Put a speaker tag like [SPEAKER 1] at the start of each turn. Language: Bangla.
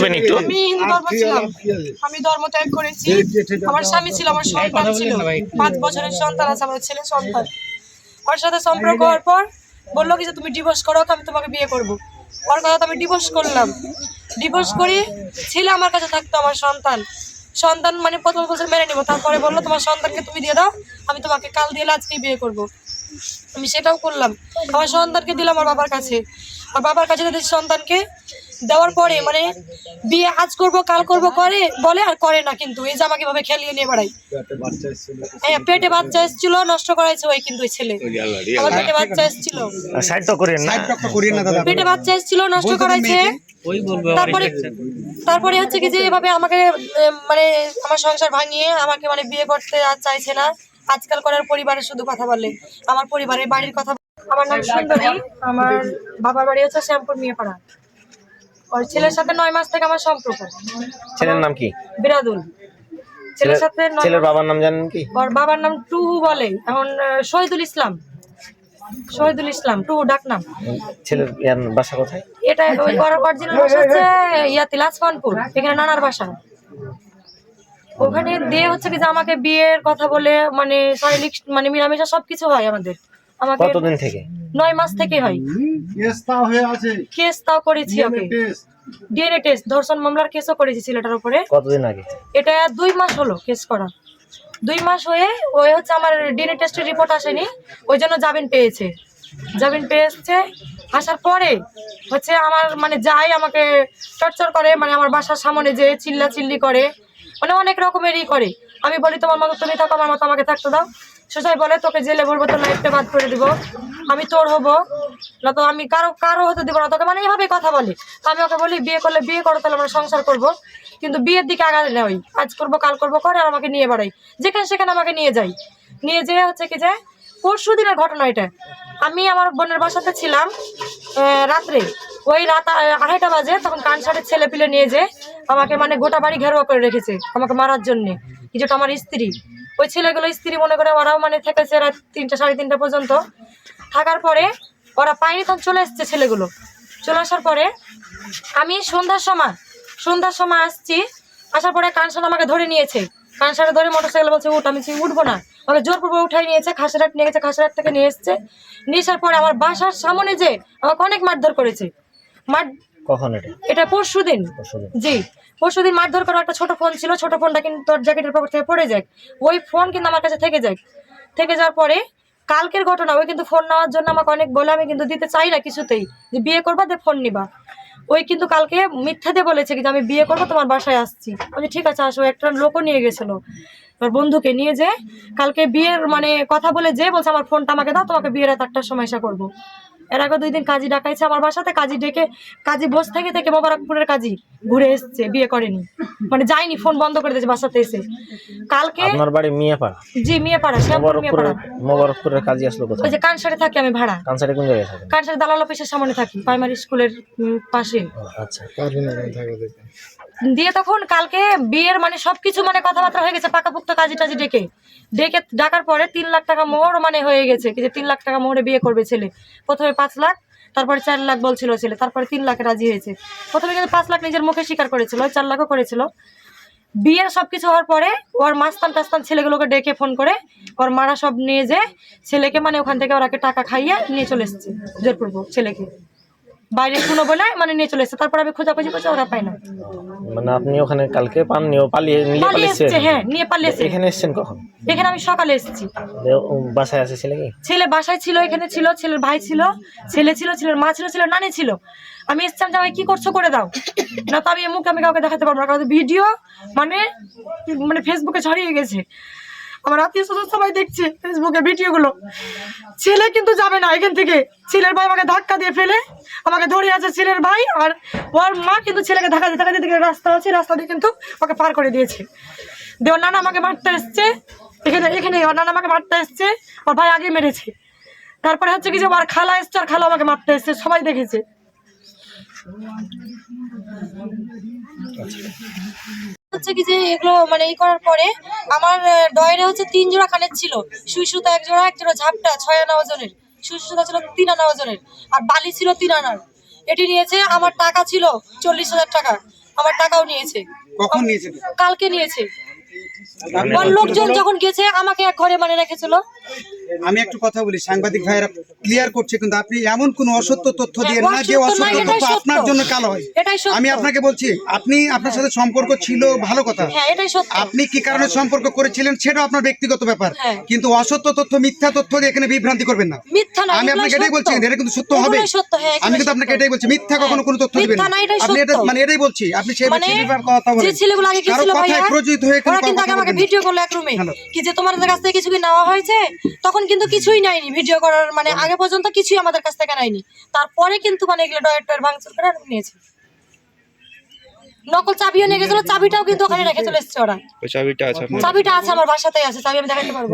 [SPEAKER 1] বলবেন একটু
[SPEAKER 2] আমি হিন্দু ধর্ম ছিলাম। আমি ধর্ম ত্যাগ করেছি। আমার স্বামী ছিল আমার সন্তান ছিল। পাঁচ বছরের সন্তান আছে আমার ছেলে সন্তান। ওর সাথে সম্পর্ক হওয়ার পর বলল কি যে তুমি ডিভোর্স করো আমি তোমাকে বিয়ে করব। ওর কথা তো আমি ডিভোর্স করলাম। ডিভোর্স করি ছেলে আমার কাছে থাকতো আমার সন্তান। সন্তান মানে প্রথম বছর মেনে নিবো তারপরে বলল তোমার সন্তানকে তুমি দিয়ে দাও আমি তোমাকে কাল দিয়ে আজকেই বিয়ে করব। আমি সেটাও করলাম। আমার সন্তানকে দিলাম আমার বাবার কাছে। আর বাবার কাছে তাদের সন্তানকে দেওয়ার পরে মানে বিয়ে আজ করব কাল করব করে বলে আর করে না কিন্তু। এই যে আমাকে ভাবে খেলিয়ে নিয়ে বেড়াই? হ্যাঁ পেটে বাচ্চা এসেছিল নষ্ট করাইছে ওই কিন্তু ওই ছেলে। আমার পেটে বাচ্চা এসেছিল।
[SPEAKER 1] সাইড তো করেন না।
[SPEAKER 2] পেটে বাচ্চা এসেছিল নষ্ট করাইছে। তারপরে তারপরে হচ্ছে কি যে এভাবে আমাকে মানে আমার সংসার ভাঙিয়ে আমাকে মানে বিয়ে করতে আর চাইছে না। আজকাল করার পরিবারের শুধু কথা বলে। আমার পরিবারের বাড়ির কথা আমার নাম সুন্দরী। আমার বাবার বাড়ি হচ্ছে শ্যামপুর মিয়াপাড়া। ওর ছেলের সাথে নয় মাস থেকে আমার সম্পর্ক।
[SPEAKER 1] ছেলের নাম কি?
[SPEAKER 2] বিরাদুল ছেলের সাথে
[SPEAKER 1] ছেলের বাবার নাম জানেন কি?
[SPEAKER 2] ওর বাবার নাম টুহু বলে। এখন শহীদুল ইসলাম। শহীদুল ইসলাম টুহু ডাক নাম।
[SPEAKER 1] ছেলের বাসা কোথায়?
[SPEAKER 2] এটা ওই অরিজিনাল ভাষা হচ্ছে ইয়াতে লাসমানপুর এখানে নানার বাসা। ওখানে দিয়ে হচ্ছে কি যে আমাকে বিয়ের কথা বলে মানে শারীরিক মানে মিলামেশা সবকিছু হয় আমাদের। আমাকে
[SPEAKER 1] কতদিন থেকে?
[SPEAKER 2] নয় মাস থেকে হয়। কেস তাও করেছি ওকে ডিএনএ টেস্ট ধর্ষণ মামলার কেসও করেছি ছেলেটার উপরে।
[SPEAKER 1] কতদিন আগে?
[SPEAKER 2] এটা দুই মাস হলো কেস করা। দুই মাস হয়ে ওই হচ্ছে আমার ডিএনএ টেস্টের রিপোর্ট আসেনি। ওই জন্য জামিন পেয়েছে। জামিন পেয়েছে আসার পরে হচ্ছে আমার মানে যাই আমাকে টর্চার করে মানে আমার বাসার সামনে যে চিল্লা চিল্লি করে মানে অনেক রকমেরই করে। আমি বলি তোমার মতো তুমি থাকো আমার মতো আমাকে থাকতে দাও। সোজাই বলে, তোকে জেলে বলব তোর লাইফটা বাদ করে দিব। আমি তোর হব না তো আমি কারও কারও হতে দিব না। তোকে মানে এইভাবে কথা বলে। তো আমি ওকে বলি, বিয়ে করলে বিয়ে করো, তাহলে আমরা সংসার করব। কিন্তু বিয়ের দিকে আগালে না ওই আজ করব, কাল করব করে আর আমাকে নিয়ে বেড়াই। যেখানে সেখানে আমাকে নিয়ে যাই। নিয়ে যেয়ে হচ্ছে কি যে পরশু দিনের ঘটনা এটা। আমি আমার বোনের বাসাতে ছিলাম রাত্রে। ওই রাত আড়াইটা বাজে, তখন কানসারের ছেলে পিলে নিয়ে যে আমাকে মানে গোটা বাড়ি ঘেরোয়া করে রেখেছে, আমাকে মারার জন্যে। কিছুটা আমার স্ত্রী। ওই ছেলেগুলো স্ত্রী মনে করে ওরাও মানে থেকেছে রাত তিনটা, সাড়ে তিনটা পর্যন্ত। থাকার পরে ওরা পায়নি তখন চলে এসছে ছেলেগুলো। চলে আসার পরে আমি সন্ধ্যার সময় সন্ধ্যার সময় আসছি, আসার পরে কানসার আমাকে ধরে নিয়েছে। কানসারে ধরে মোটরসাইকেল বলছে, উঠ, আমি উঠবো না। আমাকে জোর পূর্বক উঠাই নিয়েছে খাসিরাট নিয়ে গেছে খাসিরাট থেকে নিয়ে এসছে। নিয়ে আসার পরে আমার বাসার সামনে যে আমাকে অনেক মারধর করেছে। মার
[SPEAKER 1] কখন এটা?
[SPEAKER 2] এটা পরশু দিন
[SPEAKER 1] পরশুদিন।
[SPEAKER 2] জি পরশু দিন মারধর করা একটা ছোট ফোন ছিল ছোট ফোনটা কিন্তু তোর জ্যাকেটের পকেট থেকে পড়ে যায়। ওই ফোন কিন্তু আমার কাছে থেকে যায়। থেকে যাওয়ার পরে কালকের ঘটনা ওই কিন্তু ফোন নেওয়ার জন্য আমাকে অনেক বলে আমি কিন্তু দিতে চাই না কিছুতেই যে বিয়ে করবা দে ফোন নিবা। ওই কিন্তু কালকে মিথ্যাতে বলেছে কি যে আমি বিয়ে করব তোমার বাসায় আসছি। আমি ঠিক আছে আসো। একটা লোকও নিয়ে গেছিল। আমার বন্ধুকে নিয়ে যে কালকে বিয়ের মানে কথা বলে যে বলছে আমার ফোনটা আমাকে দাও তোমাকে বিয়ের রাত আটটার সময় এসে করব। এর আগে দুই দিন কাজী ডাকাইছে আমার বাসাতে কাজী ডেকে কাজী বস থেকে থেকে মোবারকপুরের কাজী ঘুরে এসছে বিয়ে করেনি। মানে যায়নি ফোন বন্ধ করে দিয়েছে বাসাতে এসে। কালকে
[SPEAKER 1] আপনার বাড়ি মিয়াপাড়া?
[SPEAKER 2] জি মিয়াপাড়া শ্যামপুর
[SPEAKER 1] মোবারকপুরের
[SPEAKER 2] মিয়াপাড়া।
[SPEAKER 1] মোবারকপুরের কাজে আসলো কোথায়?
[SPEAKER 2] ওই যে কানসারে থাকি আমি ভাড়া।
[SPEAKER 1] কানসারে কোন জায়গায় থাকেন?
[SPEAKER 2] কানসারে দালাল অফিসের সামনে থাকি প্রাইমারি স্কুলের পাশে।
[SPEAKER 1] আচ্ছা।
[SPEAKER 2] দিয়ে তখন কালকে বিয়ের মানে সবকিছু মানে কথাবার্তা হয়ে গেছে, পাকাপুক্ত কাজী টাজি ডেকে। ডেকে ডাকার পরে তিন লাখ টাকা মোহর মানে হয়ে গেছে যে তিন লাখ টাকা মোহরে বিয়ে করবে ছেলে। প্রথমে পাঁচ লাখ, তারপরে চার লাখ বলছিল ছেলে, তারপরে তিন লাখে রাজি হয়েছে। প্রথমে কিন্তু পাঁচ লাখ নিজের মুখে স্বীকার করেছিল, চার লাখও করেছিল। বিয়ের সবকিছু হওয়ার পরে ওর মাস্তান টাস্তান ছেলেগুলোকে ডেকে ফোন করে, ওর মারা সব নিয়ে যে ছেলেকে মানে ওখান থেকে ওরাকে টাকা খাইয়ে নিয়ে চলে এসছে, জোরপূর্বক ছেলেকে। বাইরে শুনো বলে মানে নিয়ে চলে এসছে। তারপর আমি খোঁজাখুঁজি করছি ওরা পাই না।
[SPEAKER 1] মানে আপনি ওখানে কালকে পাননি ও পালিয়ে নিয়ে
[SPEAKER 2] পালিয়ে এসছে হ্যাঁ নিয়ে পালিয়ে এসছে
[SPEAKER 1] এখানে এসেছেন কখন?
[SPEAKER 2] এখানে আমি সকালে এসেছি।
[SPEAKER 1] বাসায় আছে ছেলে কি?
[SPEAKER 2] ছেলে বাসায় ছিল এখানে ছিল ছেলের ভাই ছিল ছেলে ছিল ছেলের মা ছিল ছেলের নানি ছিল। আমি এসছিলাম যে আমায় কি করছ করে দাও। না তো আমি মুখে আমি কাউকে দেখাতে পারব না কারণ ভিডিও মানে মানে ফেসবুকে ছড়িয়ে গেছে। আমার আত্মীয় স্বজন সবাই দেখছে ফেসবুকে ভিডিওগুলো ছেলে কিন্তু যাবে না এখান থেকে। ছেলের ভাই আমাকে ধাক্কা দিয়ে ফেলে। আমাকে ধরে আছে ছেলের ভাই আর ওর মা কিন্তু ছেলেকে ধাক্কা দিয়ে ধাক্কা দিয়ে রাস্তা আছে, রাস্তা দিয়ে কিন্তু ওকে পার করে দিয়েছে। দিয়ে ওর নানা আমাকে মারতে এসছে। এখানে এখানে ওর নানা আমাকে মারতে এসছে। ওর ভাই আগে মেরেছে। তারপরে হচ্ছে কি যে ওর খালা এসছে আর খালা আমাকে মারতে এসছে। সবাই দেখেছে। হচ্ছে কি যে এগুলো মানে ই করার পরে আমার ডয়েরে হচ্ছে তিন জোড়া কানের ছিল। সুই সুতা এক জোড়া এক জোড়া ঝাপটা ছয় আনা ওজনের। সুই সুতা ছিল তিন আনা ওজনের। আর বালি ছিল তিন আনার। এটি নিয়েছে আমার টাকা ছিল চল্লিশ হাজার টাকা। আমার টাকাও নিয়েছে।
[SPEAKER 3] কখন
[SPEAKER 2] কালকে নিয়েছে। লোকজন যখন গেছে আমাকে এক ঘরে মানে রেখেছিল।
[SPEAKER 3] আমি একটু কথা বলি সাংবাদিক ভাইয়েরা ক্লিয়ার করছে কিন্তু আপনি এমন কোন অসত্য তথ্য দিয়ে না যে
[SPEAKER 2] অসত্য
[SPEAKER 3] তথ্য আপনার জন্য কালো হয়। আমি আপনাকে বলছি আপনি আপনার সাথে সম্পর্ক ছিল ভালো কথা।
[SPEAKER 2] হ্যাঁ
[SPEAKER 3] আপনি কি কারণে সম্পর্ক করেছিলেন সেটা আপনার ব্যক্তিগত ব্যাপার।
[SPEAKER 2] হ্যাঁ।
[SPEAKER 3] কিন্তু অসত্য তথ্য মিথ্যা তথ্য দিয়ে এখানে বিভ্রান্তি করবেন না। আমি আপনাকে এটাই বলছি এটা কিন্তু সত্য হবে।
[SPEAKER 2] হ্যাঁ
[SPEAKER 3] আমি কিন্তু আপনাকে। এটাই বলছি মিথ্যা কখনো
[SPEAKER 2] হ্যাঁ,
[SPEAKER 3] কোনো তথ্য দিবেন
[SPEAKER 2] না,
[SPEAKER 3] আপনি এটা মানে এটাই বলছি আপনি সেই
[SPEAKER 2] মানে
[SPEAKER 3] কথা বলেন।
[SPEAKER 2] কারও
[SPEAKER 3] কথায় প্রযোজিত হয়ে
[SPEAKER 2] কিন্তু আমাকে ভিডিও করল এক রুমে কি যে তোমাদের কাছ থেকে কিছু কি নেওয়া হয়েছে? তখন কিন্তু কিছুই নেয়নি ভিডিও করার মানে আগে পর্যন্ত কিছুই আমাদের কাছ থেকে নেয়নি তারপরে কিন্তু মানে এগুলো ডয়ের টয়ের ভাঙচুর করে নিয়েছে নকল চাবিও নিয়ে গেছিল চাবিটাও কিন্তু ওখানে রেখে চলে এসছে ওরা
[SPEAKER 4] ওই চাবিটা আছে আপনার
[SPEAKER 2] চাবিটা আছে আমার বাসাতেই আছে চাবি আমি দেখাতে পারব